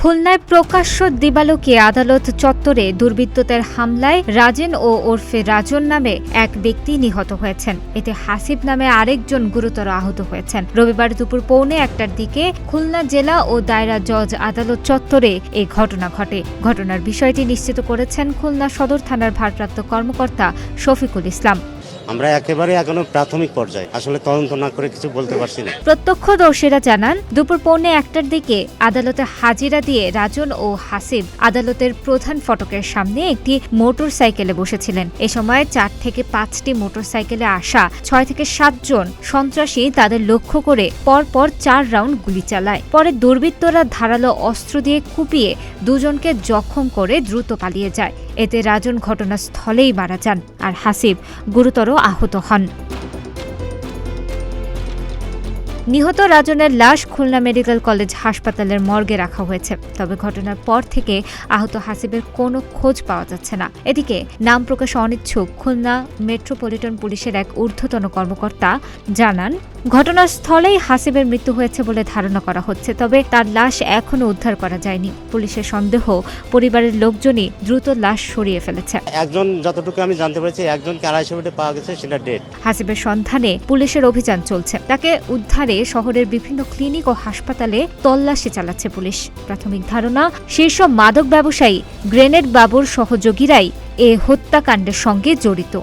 খুলনায় প্রকাশ্য দিবালোকে আদালত চত্বরে দুর্বৃত্তদের হামলায় রাজেন ও ওরফে রাজন নামে এক ব্যক্তি নিহত হয়েছেন। এতে হাসিব নামে আরেকজন গুরুতর আহত হয়েছেন। রবিবার দুপুর পৌনে একটার দিকে খুলনা জেলা ও দায়রা জজ আদালত চত্বরে এই ঘটনা ঘটে। ঘটনার বিষয়টি নিশ্চিত করেছেন খুলনা সদর থানার ভারপ্রাপ্ত কর্মকর্তা শফিকুল ইসলাম। আমরা একেবারে এখনও প্রাথমিক পর্যায়ে। আসলে তদন্ত না করে কিছু বলতে পারছি না। প্রত্যক্ষদর্শীরা জানান, দুপুর পৌনে একটার দিকে আদালতে হাজিরা দিয়ে রাজন ও হাসিব আদালতের প্রধান ফটকের সামনে একটি মোটর সাইকেলে বসেছিলেন। এ সময় চার থেকে পাঁচটি মোটর সাইকেলে আসা ছয় থেকে সাতজন সন্ত্রাসী তাদের লক্ষ্য করে পরপর চার রাউন্ড গুলি চালায়। পরে দুর্বৃত্তরা ধারালো অস্ত্র দিয়ে কুপিয়ে দুজনকে জখম করে দ্রুত পালিয়ে যায়। এতে রাজন ঘটনাস্থলেই মারা যান। আর হাসিব গুরুতর আহত হন। নিহত রাজনের লাশ খুলনা মেডিকেল কলেজ হাসপাতালের মর্গে রাখা হয়েছে। তবে ঘটনার পর থেকে আহত হাসিবের কোনো খোঁজ পাওয়া যাচ্ছে না। এদিকে নাম প্রকাশে অনিচ্ছুক খুলনা মেট্রোপলিটন পুলিশের এক ঊর্ধ্বতন কর্মকর্তা জানান ঘটনাস্থলেই হাসিবের মৃত্যু হয়েছে বলে ধারণা করা হচ্ছে তবে তার লাশ এখনও উদ্ধার করা যায়নি। পুলিশের সন্দেহ পরিবারের লোকজনই দ্রুত লাশ সরিয়ে ফেলেছে। একজন যতটুকু আমি জানতে পেরেছি একজনকে আড়াইশো মিনিটে পাওয়া গেছে সেটা ডেট হাসিবের সন্ধানে পুলিশের অভিযান চলছে। তাকে উদ্ধারে শহরের বিভিন্ন ক্লিনিক ও হাসপাতালে তল্লাশি চালাচ্ছে পুলিশ। প্রাথমিক ধারণা শীর্ষ মাদক ব্যবসায়ী গ্রেনেড বাবুর সহযোগীরাই এ হত্যাকাণ্ডের সঙ্গে জড়িত।